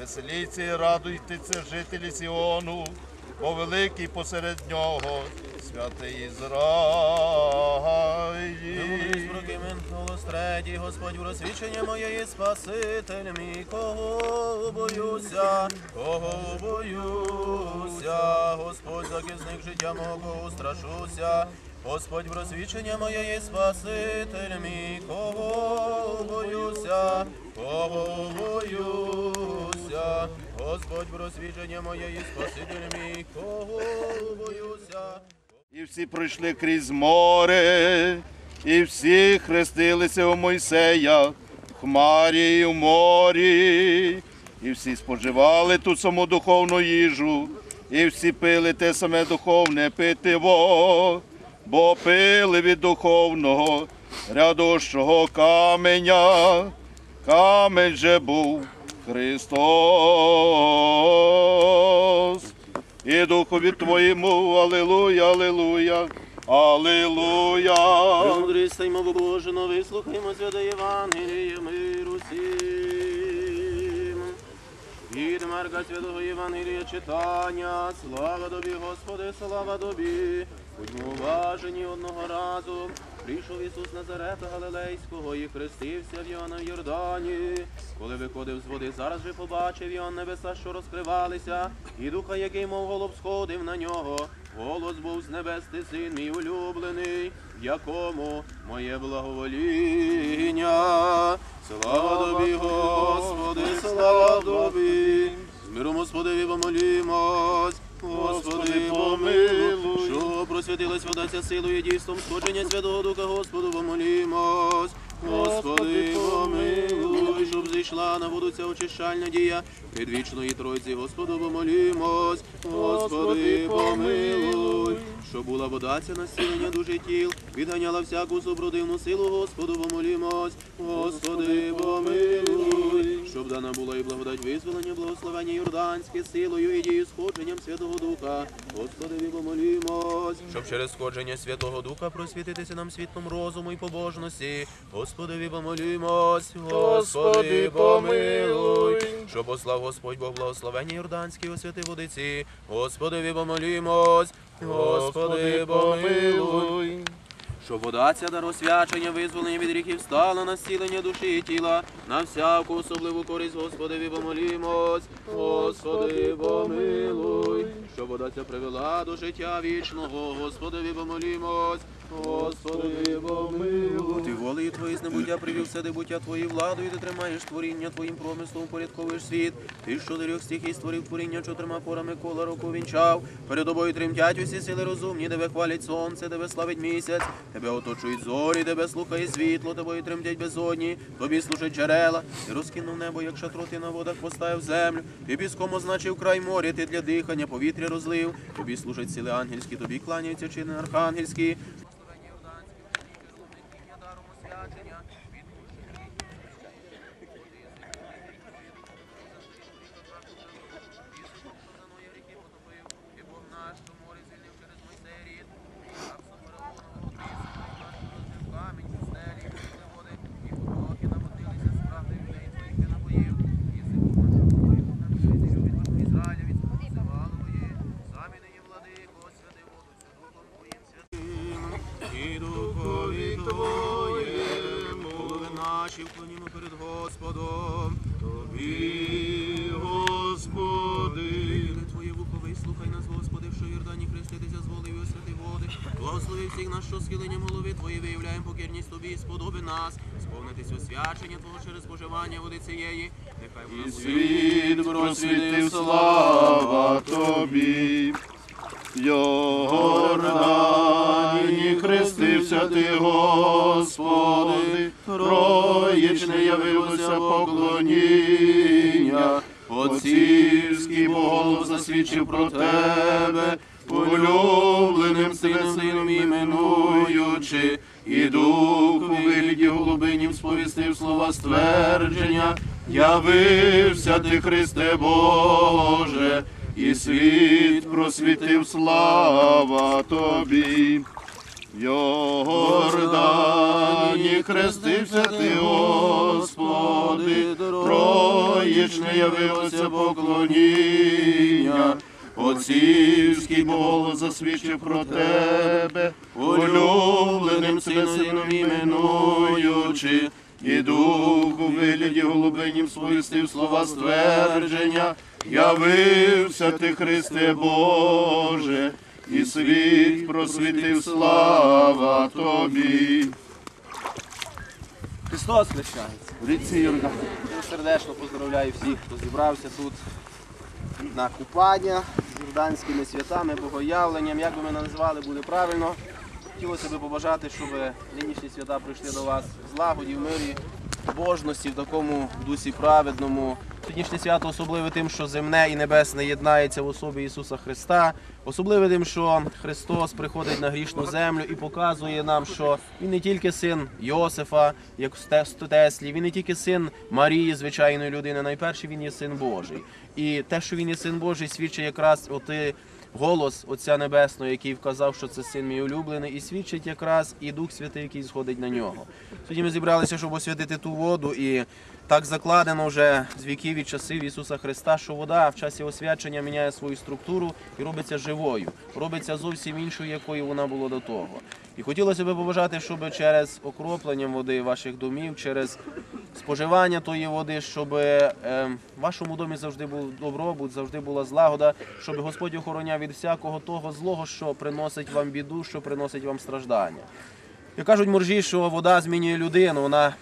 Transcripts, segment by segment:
Веселіться і радуйтеся, жителі Сіону, бо великий посеред нього святий Ізраїль. минуло Господь в розсвічення моє є Спаситель мій, кого боюся, кого боюся, Господь захисник життя мого, кого страшуся, Господь в розсвічення моє є Спаситель мій, кого боюся, кого боюся, Господь в моє є Спаситель мій, кого боюся. І всі пройшли крізь море, і всі хрестилися у Мойсея, в хмарі і в морі, і всі споживали ту саму духовну їжу, і всі пили те саме духовне питиво, бо пили від духовного рядущого каменя. Камень же був Христос і духові твоєму, алилуя, алилуя, алилуя. Мудрість й мову Божину, вислухаймо святе Євангеліє миру всім. Від Марка Святого Євангелія читання, слава тобі, Господи, слава тобі. Будьмо уважені одного разу. Прийшов Ісус Назарета Галилейського і хрестився в Йоанна в Йордані. Коли виходив з води, зараз же побачив Йоанн небеса, що розкривалися, і духа, який, мов голуб, сходив на нього. Голос був з небес, ти син мій улюблений, в якому моє благовоління. Слава тобі, Господи, слава тобі. Миром Господеві помолімось. Господи, помилуй, що просвятилась вода ця силою дійством сходження Святого Духа, Господу помолімось. Господи, помилуй, щоб зійшла на воду ця очищальна дія від вічної Тройці, Господу помолімось. Господи, помилуй, щоб була вода ця насілення душі тіл, відганяла всяку супротивну силу, Господу помолімось. Господи, помилуй, дана була і благодать визволення, благословення Йорданське силою і дією сходженням Святого Духа. Господи, помолімось. Щоб через сходження Святого Духа просвітитися нам світлом розуму і побожності. Господи, помолімось. Господи, помилуй. Щоб послав Господь Бог благословення Йорданське освяти водиці. Господи, помолімось. Господи, помилуй. Щоб вода ця дар освячення, визволення від гріхів стала на зцілення душі і тіла, на всяку особливу користь, Господи, помолімось. Господи, помилуй. що вода ця привела до життя вічного, Господи, помолімось. Господи, помилуй. Ти волею Твої з небуття привів все дебуття Твої владою, ти тримаєш творіння Твоїм промислом, упорядковуєш світ. Ти що трьох стихій створив творіння чотирма порами кола року вінчав. Перед тобою тремтять усі сили розумні, тебе хвалять сонце, тебе славить місяць, тебе оточують зорі, тебе слухає світло, тобою тремтять безодні, тобі служать джерела. Ти розкинув небо, як шатро, ти на водах поставив землю. Ти піском означив край моря, ти для дихання, повітря розлив. Тобі служать сили ангельські, тобі кланяються чини архангельські. Благослови всіх нас, що схиленням голови Твої виявляємо покірність Тобі, і сподоби нас, сповнитись освячення Твого через споживання води цієї. Нехай вона І світ просвітив слава тобі. Йордані хрестився ти, Господи, троєчне явилося поклоніння. Отцівський Бог засвідчив про тебе, улюбленим сином сином іменуючи, і дух у вигляді голубинів сповістив слова ствердження, явився ти, Христе Боже, і світ просвітив слава тобі. Йордані хрестився ти, Господи, троє явилося поклоніння. Отцівський Бог засвідчив про тебе, улюбленим сином іменуючи, і дух у вигляді голубинім сповістив слова ствердження, явився ти, Христе Боже, і світ просвітив слава тобі. Христос хрещається. Ріці. Сердечно поздравляю всіх, хто зібрався тут на купання з юрданськими святами, богоявленням, як би ми назвали, буде правильно. Хотілося б побажати, щоб нинішні свята прийшли до вас в злагоді, в мирі, в божності, в такому дусі праведному. Сьогоднішнє свято особливе тим, що земне і небесне єднається в особі Ісуса Христа. Особливе тим, що Христос приходить на грішну землю і показує нам, що Він не тільки син Йосифа, як в Теслі, він не тільки син Марії, звичайної людини, найперше він є син Божий. І те, що він є син Божий, свідчить якраз оти голос Отця Небесного, який вказав, що це син мій улюблений, і свідчить якраз і Дух Святий, який сходить на нього. Сьогодні ми зібралися, щоб освятити ту воду, і так закладено вже з віків і часів Ісуса Христа, що вода в часі освячення міняє свою структуру і робиться живою, робиться зовсім іншою, якою вона була до того. І хотілося б побажати, щоб через окроплення води ваших домів, через споживання тої води, щоб е, в вашому домі завжди був добробут, завжди була злагода, щоб Господь охороняв від всякого того злого, що приносить вам біду, що приносить вам страждання. Як кажуть моржі, що вода змінює людину, вона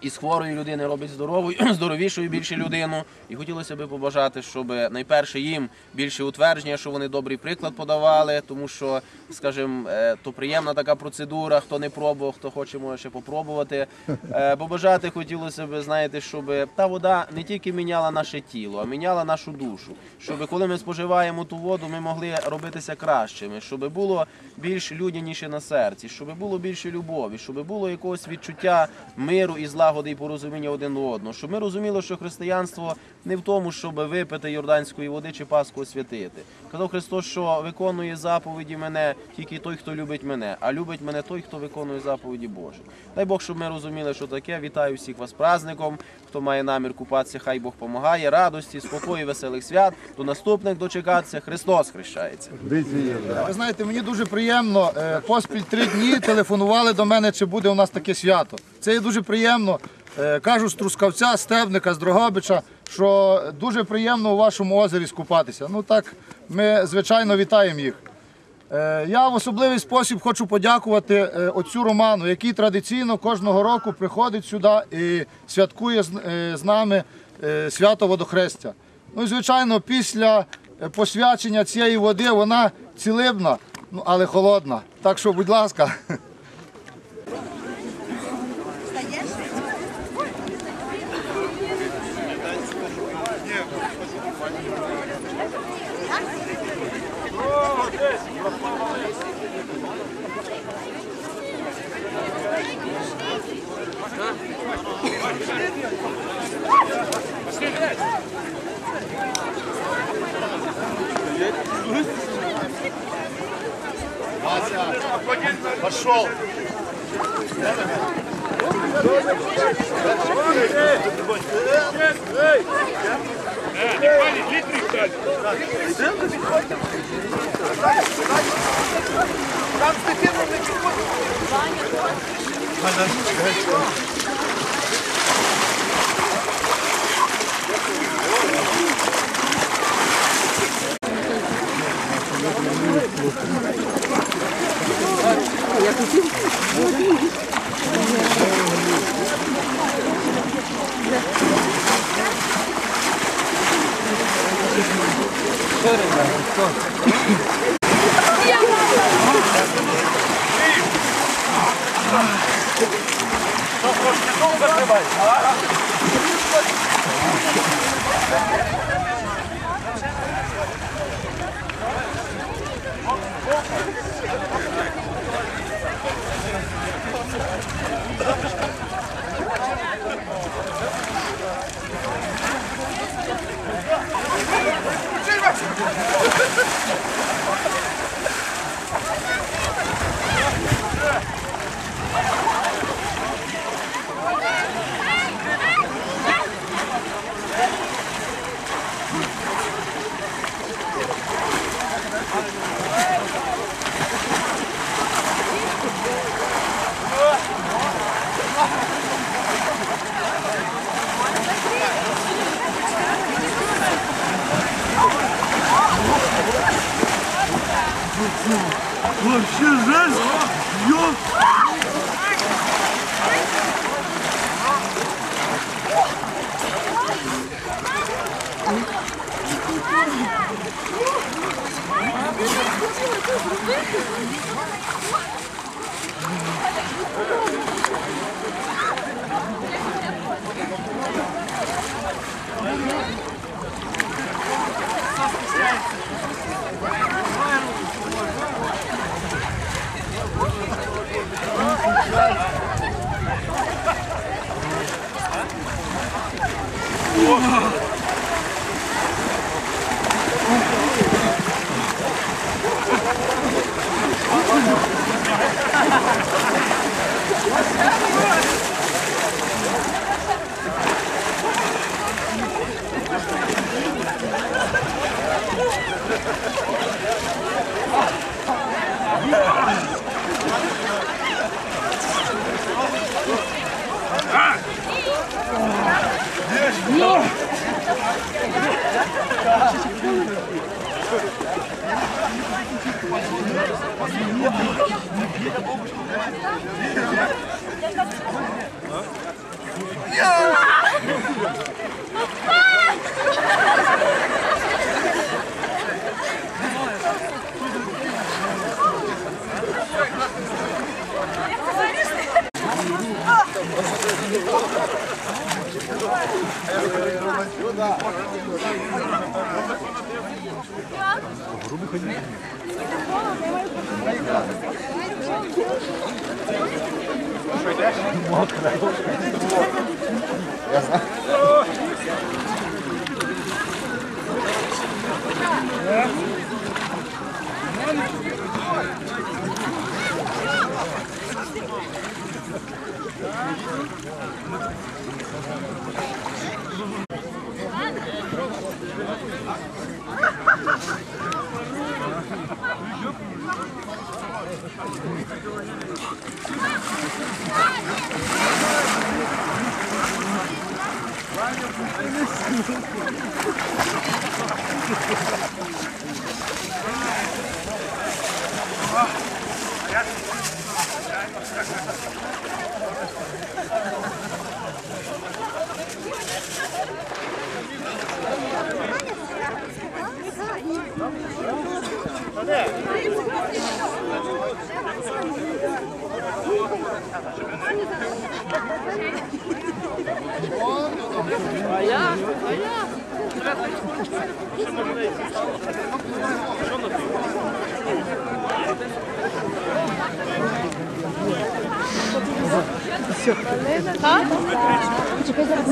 із хворої людини робить здоровою, здоровішою більше людину. І хотілося б побажати, щоб найперше їм більше утвердження, що вони добрий приклад подавали, тому що, скажімо, е, то приємна така процедура. Хто не пробував, хто хоче, може ще попробувати. Е, Побажати хотілося б, знаєте, щоб та вода не тільки міняла наше тіло, а міняла нашу душу. Щоб коли ми споживаємо ту воду, ми могли робитися кращими, щоб було більш людяніше на серці, щоб було більше любові, щоб було якогось відчуття миру і злагоди і порозуміння один до одного. Щоб ми розуміли, що християнство не в тому, щоб випити йорданської води чи Пасху освятити. Казав Христос, що виконує заповіді мене тільки той, хто любить мене, а любить мене той, хто виконує заповіді Божі. Дай Бог, щоб ми розуміли, що таке. Вітаю всіх вас праздником. Хто має намір купатися, хай Бог помагає. Радості, спокою, веселих свят. До наступних дочекатися. Христос хрещається. Ви знаєте, мені дуже приємно. е, Поспіль три дні телефонували до мене, чи буде у нас таке свято. Це є дуже приємно. Е, Кажу з Трускавця, Стебника, з Дрогобича, що дуже приємно у вашому озері скупатися. Ну так, ми звичайно вітаємо їх. Е, Я в особливий спосіб хочу подякувати е, отцю Роману, який традиційно кожного року приходить сюди і святкує з- нами свято водохрестя. Ну і звичайно, після посвячення цієї води вона цілибна, ну але холодна. Так що, будь ласка. Пішов! Там Стефіном не підходить. Thank you я купил. Что, ребята, что? Что, хочешь, долго снимать? 우와. Jasne. Yeah. Чекай, зараз.